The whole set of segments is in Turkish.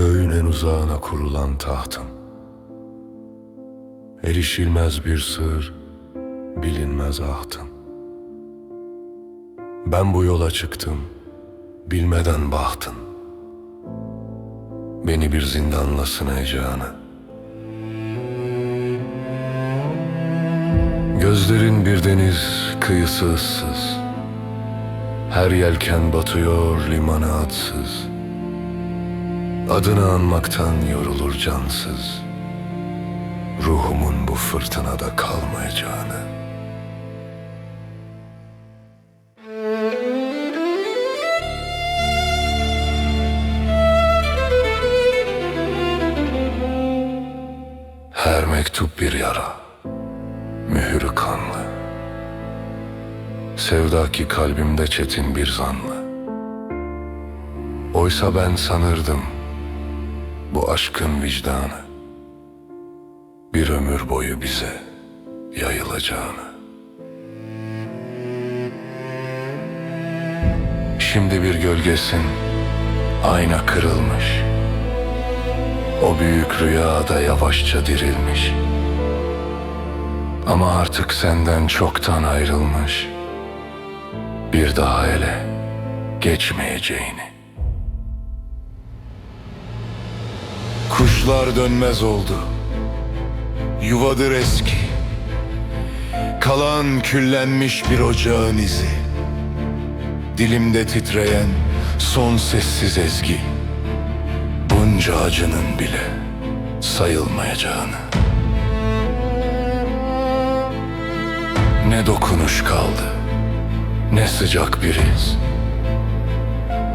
Göğün en uzağına kurulan tahtım. Erişilmez bir sır, bilinmez ahtım. Ben bu yola çıktım, bilmeden bahtın. Beni bir zindanla sınayacağını. Gözlerin bir deniz kıyısı ıssız. Her yelken batıyor limana atsız Adını anmaktan yorulur cansız. Ruhumun bu fırtınada kalmayacağını. Her mektup bir yara. Mühürü kanlı. Sevda ki kalbimde çetin bir zanlı Oysa ben sanırdım bu aşkın vicdanı bir ömür boyu bize yayılacağını. Şimdi bir gölgesin ayna kırılmış. O büyük rüyada yavaşça dirilmiş. Ama artık senden çoktan ayrılmış. Bir daha ele geçmeyeceğini. Kuşlar dönmez oldu. Yuvadır eski. Kalan küllenmiş bir ocağın izi. Dilimde titreyen son sessiz ezgi. Bunca acının bile sayılmayacağını. Ne dokunuş kaldı, ne sıcak bir iz.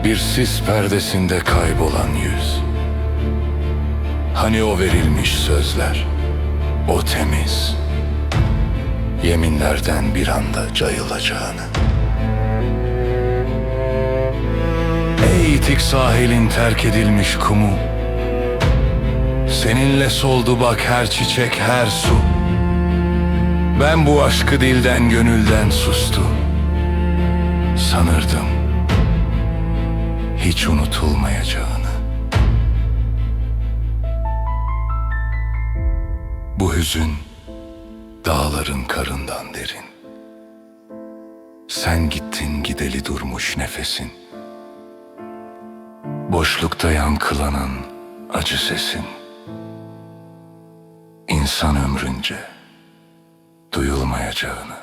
Bir sis perdesinde kaybolan yüz. Hani o verilmiş sözler, o temiz, yeminlerden bir anda cayılacağını. Ey itik sahilin terk edilmiş kumu, seninle soldu bak her çiçek her su. Ben bu aşkı dilden gönülden sustu. Sanırdım hiç unutulmayacağını. Hüzün dağların karından derin. Sen gittin gideli durmuş nefesin. Boşlukta yankılanan acı sesin. İnsan ömrünce duyulmayacağını.